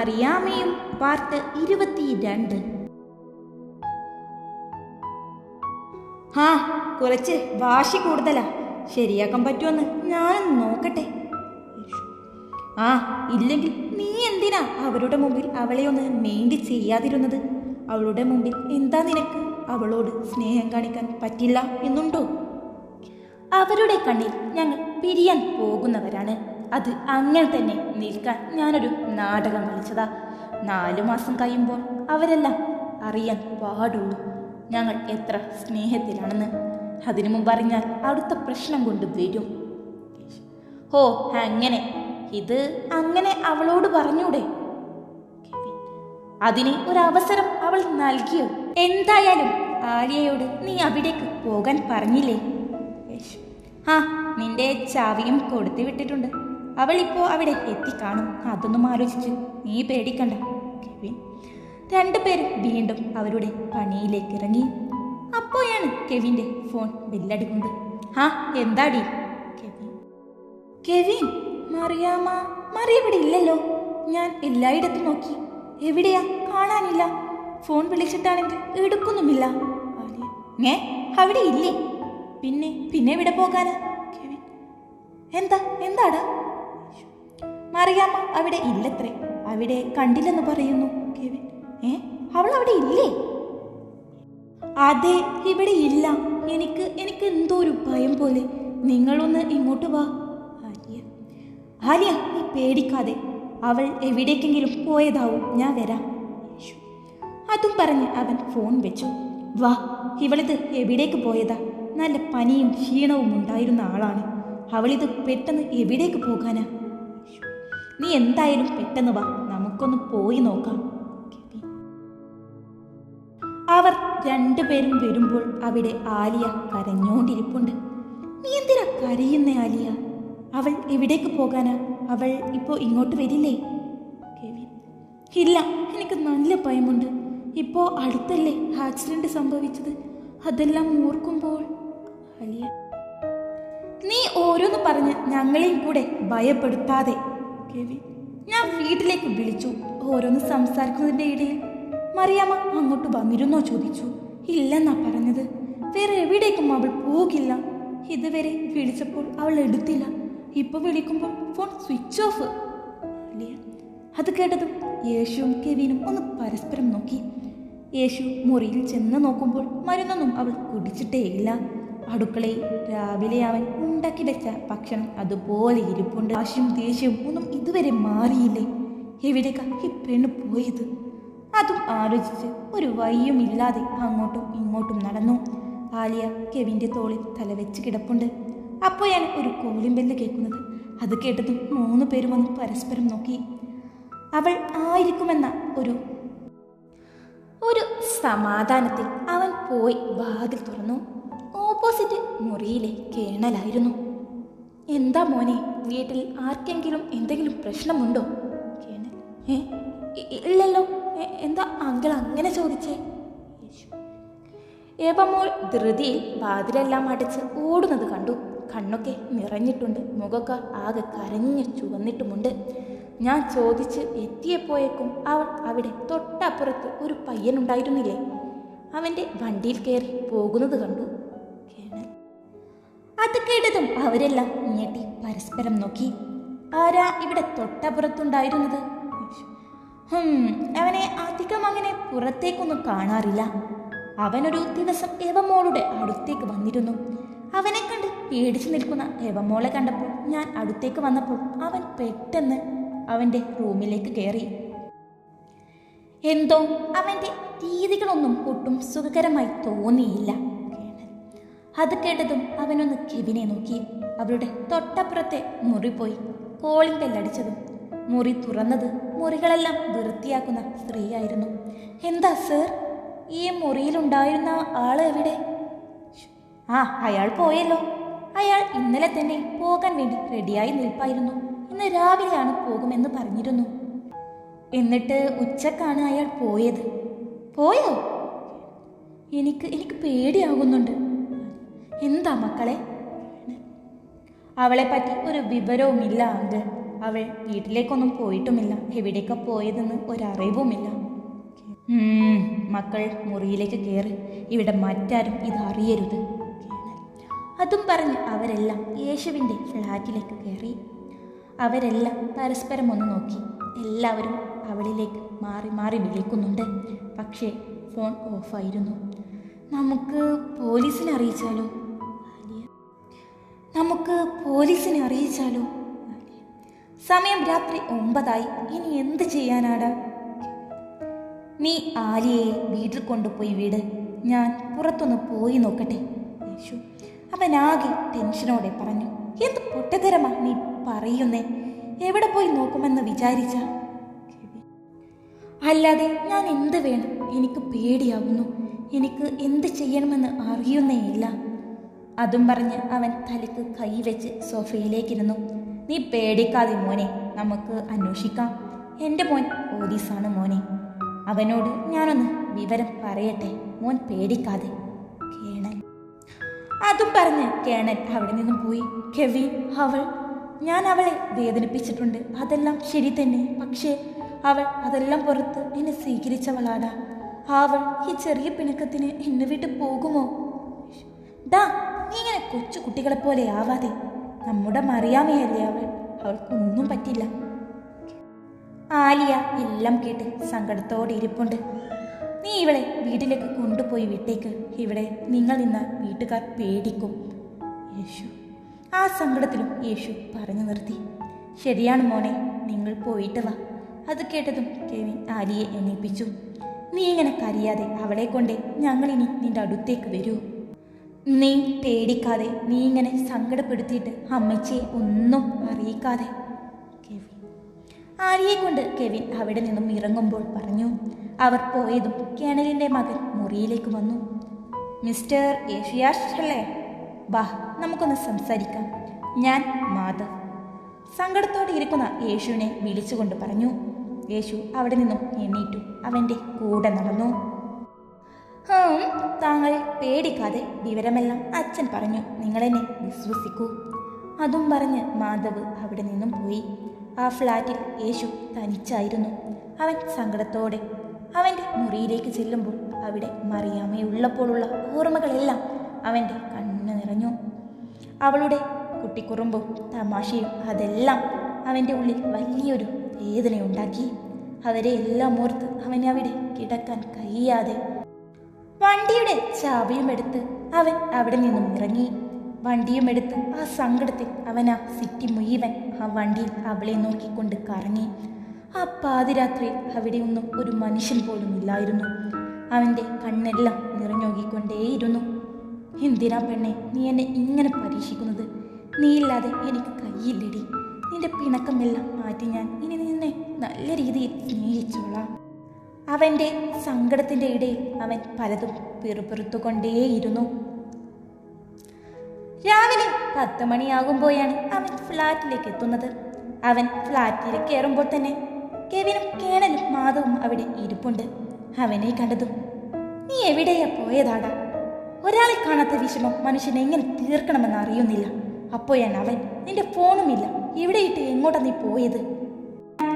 മറിയാമയും part ഇരുപത്തിരണ്ട്. ആ കുറച്ച് വാശി കൂടുതലാ. ശരിയാക്കാൻ പറ്റുമെന്ന് ഞാനും നോക്കട്ടെ. ആ ഇല്ലെങ്കിൽ നീ എന്തിനാ അവരുടെ മുമ്പിൽ അവളെ ഒന്ന് മെയിൻഡ് ചെയ്യാതിരുന്നത്? അവളുടെ മുമ്പിൽ എന്താ നിനക്ക് അവളോട് സ്നേഹം കാണിക്കാൻ പറ്റില്ല എന്നുണ്ടോ? അവരുടെ കണ്ണിൽ ഞങ്ങൾ പിരിയാൻ പോകുന്നവരാണ്. അത് അങ്ങനെ തന്നെ നിൽക്കാൻ ഞാനൊരു നാടകം കളിച്ചതാ. നാലു മാസം കഴിയുമ്പോൾ അവരെല്ലാം അറിയാൻ പാടുള്ളൂ. ഞങ്ങൾ എത്ര സ്നേഹത്തിലാണെന്ന്. അതിനു മുമ്പ് അറിഞ്ഞാൽ അടുത്ത പ്രശ്നം കൊണ്ട് വരും. ഹോ അങ്ങനെ. ഇത് അങ്ങനെ അവളോട് പറഞ്ഞൂടെ? അതിന് ഒരു അവസരം അവൾ നൽകിയോ? എന്തായാലും ആര്യയോട് നീ അവിടേക്ക് പോകാൻ പറഞ്ഞില്ലേ? ആ നിന്റെ ചാവിയും കൊടുത്തു വിട്ടിട്ടുണ്ട് അവൾ ഇപ്പോൾ അവിടെ എത്തിക്കാണും അതൊന്നും ആലോചിച്ച് നീ പേടിക്കണ്ട കെവിൻ. രണ്ടുപേരും വീണ്ടും അവരുടെ പണിയിലേക്ക് ഇറങ്ങി. അപ്പോഴാണ് കെവിന്റെ ഫോൺ ബില്ലടിക്കുന്നത്. ആ എന്താടി? കെവിൻ. കെവിൻ മറിയാമ്മ മറി ഇവിടെ ഇല്ലല്ലോ. ഞാൻ എല്ലായിടത്തും നോക്കി. എവിടെയാ? കാണാനില്ല. ഫോൺ വിളിച്ചിട്ടാണെങ്കിൽ എടുക്കുന്നുമില്ല. ഏ അവിടെ ഇല്ലേ? പിന്നെ പിന്നെ എവിടെ പോകാനാ? കെവിൻ. എന്താ എന്താടാ? മറിയാമ്മ അവിടെ ഇല്ലത്രേ. അവിടെ കണ്ടില്ലെന്ന് പറയുന്നു കെവിൻ. ഏ? അവൾ അവിടെ ഇല്ലേ? അതെ ഇവിടെ ഇല്ല. എനിക്ക് എനിക്ക് എന്തോ ഒരു ഭയം പോലെ. നിങ്ങളൊന്ന് ഇങ്ങോട്ട് വാ. ആര്യ. ആര്യ നീ പേടിക്കാതെ. അവൾ എവിടേക്കെങ്കിലും പോയതാവും. ഞാൻ വരാം. അതും പറഞ്ഞ് അവൻ ഫോൺ വെച്ചു. വാ ഇവളിത് എവിടേക്ക് പോയതാ? നല്ല പനിയും ക്ഷീണവും ഉണ്ടായിരുന്ന ആളാണ്. അവളിത് പെട്ടെന്ന് എവിടേക്ക് പോകാനാ. നീ എന്തായാലും പെട്ടെന്ന് വാ. നമുക്കൊന്ന് പോയി നോക്കാം. അവർ രണ്ടുപേരും വരുമ്പോൾ അവിടെ ആലിയ കരഞ്ഞോണ്ടിരിപ്പുണ്ട്. നീ എന്തിനാ കരയുന്ന ആലിയ? അവൾ എവിടേക്ക് പോകാനാ? അവൾ ഇപ്പോൾ ഇങ്ങോട്ട് വരില്ലേ? കെവിൻ. ഇല്ല എനിക്ക് നല്ല ഭയമുണ്ട്. ഇപ്പോ അടുത്തല്ലേ ആക്സിഡന്റ് സംഭവിച്ചത്? അതെല്ലാം ഓർക്കുമ്പോൾ ആലിയ. നീ ഓരോന്ന് പറഞ്ഞ് ഞങ്ങളെയും കൂടെ ഭയപ്പെടുത്താതെ കെവിൻ ഞാൻ വീട്ടിലേക്ക് വിളിച്ചു. ഓരോന്ന് സംസാരിക്കുന്നതിന്റെ ഇടയിൽ മറിയാമ്മ അങ്ങോട്ട് വന്നിരുന്നോ ചോദിച്ചു. ഇല്ലെന്നാ പറഞ്ഞത്. വേറെ എവിടേക്കും അവൾ പോകില്ല. ഇതുവരെ വിളിച്ചപ്പോൾ അവൾ എടുത്തില്ല. ഇപ്പൊ വിളിക്കുമ്പോൾ ഫോൺ സ്വിച്ച് ഓഫ്. അത് കേട്ടതും യേശുവും കെവിനും ഒന്ന് പരസ്പരം നോക്കി. യേശു മുറിയിൽ ചെന്ന് നോക്കുമ്പോൾ മരുന്നൊന്നും അവൾ കുടിച്ചിട്ടേയില്ല. അടുക്കളയിൽ രാവിലെ അവൻ ഉണ്ടാക്കി വെച്ച ഭക്ഷണം അതുപോലെ ഇരിപ്പുണ്ട്. ആശയും ദേഷ്യവും ഒന്നും ഇതുവരെ മാറിയില്ലേ? എവിടേക്കാ ഈ പെണ്ണ് പോയത്? അതും ആലോചിച്ച് ഒരു വയ്യും ഇല്ലാതെ അങ്ങോട്ടും ഇങ്ങോട്ടും നടന്നു. ആലിയ കെവിന്റെ തോളിൽ തലവെച്ച് കിടപ്പുണ്ട്. അപ്പോൾ അപ്പോഴാണ് ഒരു കോളിംബെല്ല് കേൾക്കുന്നത്. അത് കേട്ടതും മൂന്ന് പേരും വന്ന് പരസ്പരം നോക്കി. അവൾ ആയിരിക്കുമെന്ന ഒരു ഒരു സമാധാനത്തിൽ അവൻ പോയി വാതിൽ തുറന്നു. ഓപ്പോസിറ്റ് മുറിയിലെ കേണലായിരുന്നു. എന്താ മോനെ വീട്ടിൽ ആർക്കെങ്കിലും എന്തെങ്കിലും പ്രശ്നമുണ്ടോ? കേണൽ ഏ ഇല്ലല്ലോ എന്താ അങ്കിൾ അങ്ങനെ ചോദിച്ചേ. ഏവമോൾ ധൃതിയിൽ വാതിലെല്ലാം അടച്ച് ഓടുന്നത് കണ്ടു. കണ്ണൊക്കെ നിറഞ്ഞിട്ടുണ്ട് മുഖമൊക്കെ ആകെ കരഞ്ഞു ചുവന്നിട്ടുമുണ്ട്. ഞാൻ ചോദിച്ച് എത്തിയപ്പോയേക്കും അവൾ അവിടെ തൊട്ടപ്പുറത്ത് ഒരു പയ്യനുണ്ടായിരുന്നില്ലേ അവന്റെ വണ്ടിയിൽ കയറി പോകുന്നത് കണ്ടു. കേണൽ അത് കേട്ടതും അവരെല്ലാം ഞെട്ടി പരസ്പരം നോക്കി. ആരാ ഇവിടെ തൊട്ടപ്പുറത്തുണ്ടായിരുന്നത്? അവനെ അധികം അങ്ങനെ പുറത്തേക്കൊന്നും കാണാറില്ല. അവനൊരു ദിവസം ഏവമോളുടെ അടുത്തേക്ക് വന്നിരുന്നു. അവനെ കണ്ട് പേടിച്ചു നിൽക്കുന്ന ഏവമോളെ കണ്ടപ്പോൾ ഞാൻ അടുത്തേക്ക് വന്നപ്പോൾ അവൻ പെട്ടെന്ന് അവന്റെ റൂമിലേക്ക് കയറി. എന്തോ അവന്റെ രീതികളൊന്നും ഒട്ടും സുഖകരമായി തോന്നിയില്ല. അത് കേട്ടതും അവനൊന്ന് കെവിനെ നോക്കി. അവരുടെ തൊട്ടപ്പുറത്തെ മുറി പോയി. കോളിംഗ് ബെല്ലടിച്ചതും മുറി തുറന്നത് മുറികളെല്ലാം വൃത്തിയാക്കുന്ന സ്ത്രീയായിരുന്നു. എന്താ സർ? ഈ മുറിയിലുണ്ടായിരുന്ന ആൾ എവിടെ? ആ അയാൾ പോയല്ലോ. അയാൾ ഇന്നലെ തന്നെ പോകാൻ വേണ്ടി റെഡിയായി നിൽപ്പായിരുന്നു. ഇന്ന് രാവിലെയാണ് പോകുമെന്ന് പറഞ്ഞിരുന്നു. എന്നിട്ട് ഉച്ചക്കാണ് അയാൾ പോയത്. പോയോ? എനിക്ക് എനിക്ക് പേടിയാകുന്നുണ്ട്. എന്താ മക്കളെ? അവളെ പറ്റി ഒരു വിവരവുമില്ല അങ്കിൾ. അവൾ വീട്ടിലേക്കൊന്നും പോയിട്ടുമില്ല. എവിടേക്ക് പോയതെന്ന് ഒരറിവുമില്ല. മക്കൾ മുറിയിലേക്ക് കയറി ഇവിടെ മറ്റാരും ഇതറിയരുത്. അതും പറഞ്ഞ് അവരെല്ലാം യേശുവിന്റെ ഫ്ലാറ്റിലേക്ക് കയറി അവരെല്ലാം പരസ്പരം ഒന്ന് നോക്കി. എല്ലാവരും അവളിലേക്ക് മാറി മാറി വിളിക്കുന്നുണ്ട്. പക്ഷേ ഫോൺ ഓഫായിരുന്നു. നമുക്ക് പോലീസിനെ അറിയിച്ചാലോ. നമുക്ക് പോലീസിനെ അറിയിച്ചാലോ? സമയം രാത്രി ഒമ്പതായി. ഇനി എന്ത് ചെയ്യാനാടാ? നീ ആലിയയെ വീട്ടിൽ കൊണ്ടുപോയി വീട്. ഞാൻ പുറത്തൊന്ന് പോയി നോക്കട്ടെ. യേശു അവനാകെ ടെൻഷനോടെ പറഞ്ഞു. എന്ത് പൊട്ടതരമാ നീ പറയുന്നേ? എവിടെ പോയി നോക്കുമെന്ന് വിചാരിച്ച? അല്ലാതെ ഞാൻ എന്ത് വേണം? എനിക്ക് പേടിയാകുന്നു എനിക്ക് എന്ത് ചെയ്യണമെന്ന് അറിയുന്നേയില്ല അതും പറഞ്ഞ് അവൻ തലക്ക് കൈവെച്ച് സോഫയിലേക്കിരുന്നു. നീ പേടിക്കാതെ മോനെ നമുക്ക് അന്വേഷിക്കാം. എന്റെ മോൻ ഓദീസാണ് മോനെ. അവനോട് ഞാനൊന്ന് വിവരം പറയട്ടെ. മോൻ പേടിക്കാതെ. കേണൽ. അതും പറഞ്ഞ് കേണൽ അവിടെ നിന്നും പോയി. കെവി അവൾ ഞാൻ അവളെ വേദനിപ്പിച്ചിട്ടുണ്ട്. അതെല്ലാം ശരി തന്നെ. പക്ഷേ അവൾ അതെല്ലാം പുറത്ത് എന്നെ സ്വീകരിച്ചവളാടാ. അവൾ ഈ ചെറിയ പിണക്കത്തിന് എന്നെ വിട്ട് പോകുമോ? നീ ഇങ്ങനെ കൊച്ചു കുട്ടികളെ പോലെ ആവാതെ നമ്മുടെ മറിയാമയല്ലേ അവൾ? അവൾക്കൊന്നും പറ്റില്ല. ആലിയ എല്ലാം കേട്ട് സങ്കടത്തോടെ ഇരിപ്പുണ്ട്. നീ ഇവളെ വീട്ടിലേക്ക് കൊണ്ടുപോയി വിട്ടേക്ക്. ഇവിടെ നിങ്ങൾ നിന്ന വീട്ടുകാർ പേടിക്കും. യേശു. ആ സങ്കടത്തിലും യേശു പറഞ്ഞു നിർത്തി. ശരിയാണ് മോനെ നിങ്ങൾ പോയിട്ട് വാ. അത് കേട്ടതും കെവിൻ ആലിയെ എണീപ്പിച്ചു. നീ ഇങ്ങനെ കരയാതെ അവളെ കൊണ്ട് ഞങ്ങളിനി നിന്റെ അടുത്തേക്ക് വരൂ. നീ പേടിക്കാതെ നീ ഇങ്ങനെ സങ്കടപ്പെടുത്തിയിട്ട് അമ്മച്ചിയെ ഒന്നും അറിയിക്കാതെ. കെവിൻ. ആര്യയെ കൊണ്ട് കെവിൻ അവിടെ നിന്നും ഇറങ്ങുമ്പോൾ പറഞ്ഞു അവർ പോയതും കേണലിന്റെ മകൻ മുറിയിലേക്ക് വന്നു. മിസ്റ്റർ യേശുയാഷ് അല്ലേ? ബാ നമുക്കൊന്ന് സംസാരിക്കാം. ഞാൻ മാധവ്. സങ്കടത്തോടെ ഇരിക്കുന്ന യേശുവിനെ വിളിച്ചുകൊണ്ട് പറഞ്ഞു യേശു അവിടെ നിന്നും എണീറ്റു. അവന്റെ കൂടെ നടന്നു. താങ്കൾ പേടിക്കാതെ വിവരമെല്ലാം അച്ഛൻ പറഞ്ഞു. നിങ്ങളെന്നെ വിശ്വസിക്കൂ. അതും പറഞ്ഞ് മാധവ് അവിടെ നിന്നും പോയി. ആ ഫ്ലാറ്റിൽ യേശു തനിച്ചായിരുന്നു. അവൻ സങ്കടത്തോടെ അവന്റെ മുറിയിലേക്ക് ചെല്ലുമ്പോൾ അവിടെ മറിയാമ്മയുള്ളപ്പോഴുള്ള ഓർമ്മകളെല്ലാം അവന്റെ കണ്ണു നിറഞ്ഞു. അവളുടെ കുട്ടിക്കുറുമ്പും തമാശയും അതെല്ലാം അവന്റെ ഉള്ളിൽ വലിയൊരു വേദനയുണ്ടാക്കി. അവരെ എല്ലാം ഓർത്ത് അവനവിടെ കിടക്കാൻ കഴിയാതെ വണ്ടിയുടെ ചാവിയും എടുത്ത് അവൻ അവിടെ നിന്നും ഇറങ്ങി. വണ്ടിയും എടുത്ത് ആ സങ്കടത്തിൽ അവൻ ആ സിറ്റി മുഴുവൻ ആ വണ്ടിയിൽ അവളെ നോക്കിക്കൊണ്ട് കറങ്ങി. ആ പാതിരാത്രി അവിടെയൊന്നും ഒരു മനുഷ്യൻ പോലും ഇല്ലായിരുന്നു. അവന്റെ കണ്ണെല്ലാം നിറഞ്ഞോക്കിക്കൊണ്ടേയിരുന്നു എന്തിനാ പെണ്ണെ നീ എന്നെ ഇങ്ങനെ പരീക്ഷിക്കുന്നത്? നീയില്ലാതെ എനിക്ക് കയ്യില്ലടി. നിന്റെ പിണക്കമെല്ലാം മാറ്റി ഞാൻ ഇനി നിന്നെ നല്ല രീതിയിൽ സ്നേഹിച്ചോളാം. അവന്റെ സങ്കടത്തിന്റെ ഇടയിൽ അവൻ പലതും പിറുപിറുത്തുകൊണ്ടേയിരുന്നു. രാവിലെ പത്ത് മണിയാകുമ്പോഴാണ് അവൻ ഫ്ലാറ്റിലേക്ക് എത്തുന്നത്. അവൻ ഫ്ലാറ്റിൽ കയറുമ്പോൾ തന്നെ കെവിനും കേണലും മാധവും അവിടെ ഇരിപ്പുണ്ട്. അവനെ കണ്ടതും നീ എവിടെയാ പോയതാടാ? ഒരാളെ കാണാത്ത വിഷമം മനുഷ്യൻ എങ്ങനെ തീർക്കണമെന്ന് അറിയുന്നില്ല. അപ്പോഴാണ് അവൻ നിന്റെ ഫോണുമില്ല. ഇവിടെ ഇട്ട് എങ്ങോട്ടാ നീ പോയത്?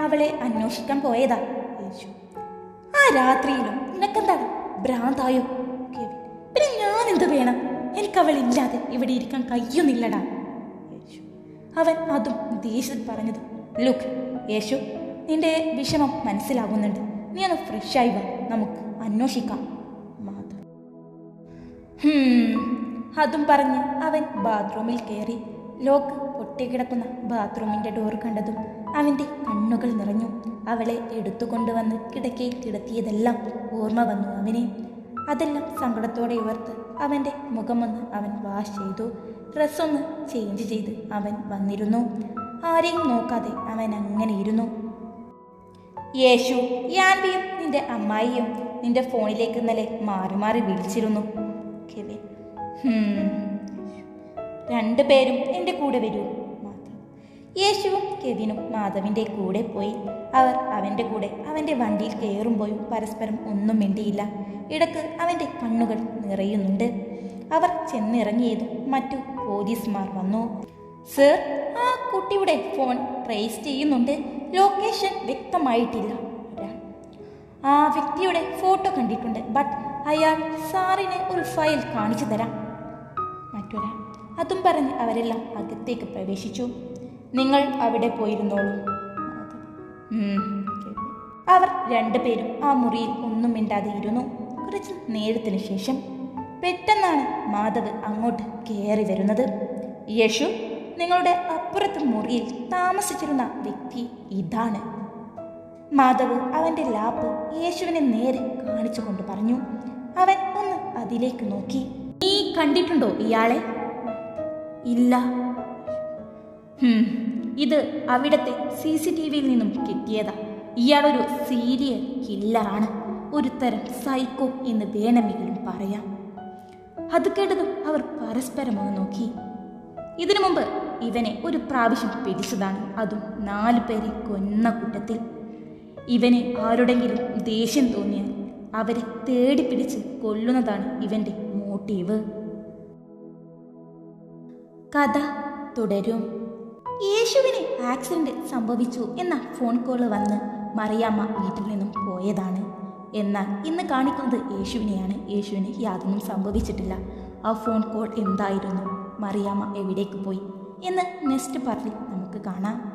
അവളെ അന്വേഷിക്കാൻ പോയതാ. യേശു ആ രാത്രിയിലും നിനക്കെന്താണ് ഭ്രാന്തായോ? കെവിൻ പിന്നെ ഞാൻ എന്ത് വേണം? എനിക്ക് അവൾ ഇല്ലാതെ ഇവിടെ ഇരിക്കാൻ കഴിയുന്നില്ലടാ. യേശു. അവൻ അതും ദേഷ്യത്തിൽ പറഞ്ഞത് ലുക്ക് യേശു നിന്റെ വിഷമം മനസ്സിലാകുന്നുണ്ട് നീ ഒന്ന് ഫ്രഷായി വാ. നമുക്ക് അന്വേഷിക്കാം. അതും പറഞ്ഞ് അവൻ ബാത്റൂമിൽ കയറി ലോക്ക് പൊട്ടിക്കിടക്കുന്ന ബാത്റൂമിന്റെ ഡോർ കണ്ടതും അവന്റെ കണ്ണുകൾ നിറഞ്ഞു. അവളെ എടുത്തുകൊണ്ടുവന്ന് കിടക്കയിൽ കിടത്തിയതെല്ലാം ഓർമ്മ വന്നു അവനെ. അതെല്ലാം സങ്കടത്തോടെ ഉയർത്ത് അവന്റെ മുഖമൊന്ന് അവൻ വാഷ് ചെയ്തു. ഡ്രസ്സൊന്ന് ചേഞ്ച് ചെയ്ത് അവൻ വന്നിരുന്നു. ആരെയും നോക്കാതെ അവൻ അങ്ങനെ ഇരുന്നു. യേശു യാൻവിയും നിന്റെ അമ്മായിയും നിന്റെ ഫോണിലേക്ക് ഇന്നലെ മാറി മാറി വിളിച്ചിരുന്നു. കെവിൻ. രണ്ടുപേരും എന്റെ കൂടെ വരൂ. യേശുവും കെവിനും മാധവിന്റെ കൂടെ പോയി. അവർ അവന്റെ കൂടെ അവന്റെ വണ്ടിയിൽ കയറുമ്പോഴും പരസ്പരം ഒന്നും മിണ്ടിയില്ല. ഇടയ്ക്ക് അവന്റെ കണ്ണുകൾ നിറയുന്നുണ്ട്. അവർ ചെന്നിറങ്ങിയതും മറ്റു പോലീസുമാർ വന്നു. സർ ആ കുട്ടിയുടെ ഫോൺ ട്രേസ് ചെയ്യുന്നുണ്ട്. ലൊക്കേഷൻ വ്യക്തമായിട്ടില്ല ആ വ്യക്തിയുടെ ഫോട്ടോ കണ്ടിട്ടുണ്ട്. ബട്ട് അയാൾ സാറിന് ഒരു ഫയൽ കാണിച്ചു തരാം മറ്റൊരാൾ. അതും പറഞ്ഞ് അവരെല്ലാം അകത്തേക്ക് പ്രവേശിച്ചു. നിങ്ങൾ അവിടെ പോയിരുന്നോളൂ. അവർ രണ്ടുപേരും ആ മുറിയിൽ ഒന്നും മിണ്ടാതെ ഇരുന്നു. കുറച്ച് നേരത്തിന് ശേഷം പെട്ടെന്നാണ് മാധവ് അങ്ങോട്ട് കയറി വരുന്നത്. യശു നിങ്ങളുടെ അപ്പുറത്തെ മുറിയിൽ താമസിച്ചിരുന്ന വ്യക്തി ഇതാണ്. മാധവ് അവന്റെ ലാപ്പ് യേശുവിനെ നേരെ കാണിച്ചുകൊണ്ട് പറഞ്ഞു. അവൻ ഒന്ന് അതിലേക്ക് നോക്കി. നീ കണ്ടിട്ടുണ്ടോ ഇയാളെ? ഇല്ല. ഇത് അവിടത്തെ സി സി ടി വിയിൽ നിന്നും കിട്ടിയതാ. ഇയാളൊരു സീരിയൽ കില്ലറാണ് ഒരു തരം സൈക്കോ എന്ന് വേണമെങ്കിലും പറയാം. അത് കേട്ടതും അവർ പരസ്പരം ഒന്ന് നോക്കി. ഇതിനു മുമ്പ് ഇവനെ ഒരു പ്രാവശ്യം പിടിച്ചതാണ്. അതും നാലു പേരെ കൊന്ന കൂട്ടത്തിൽ. ഇവനെ ആരുടെങ്കിലും ദേഷ്യം തോന്നിയാൽ അവരെ തേടി പിടിച്ച് കൊല്ലുന്നതാണ് ഇവന്റെ മോട്ടീവ് കഥ തുടരും. യേശുവിന് ആക്സിഡന്റ് സംഭവിച്ചു എന്ന ഫോൺ കോൾ വന്ന് മറിയാമ്മ വീട്ടിൽ നിന്നും പോയതാണ്. എന്നാൽ ഇന്ന് കാണിക്കുന്നത് യേശുവിനെയാണ്. യേശുവിന് യാതൊന്നും സംഭവിച്ചിട്ടില്ല. ആ ഫോൺ കോൾ എന്തായിരുന്നു? മറിയാമ്മ എവിടേക്ക് പോയി? എന്ന് നെക്സ്റ്റ് പാർട്ടിൽ നമുക്ക് കാണാം.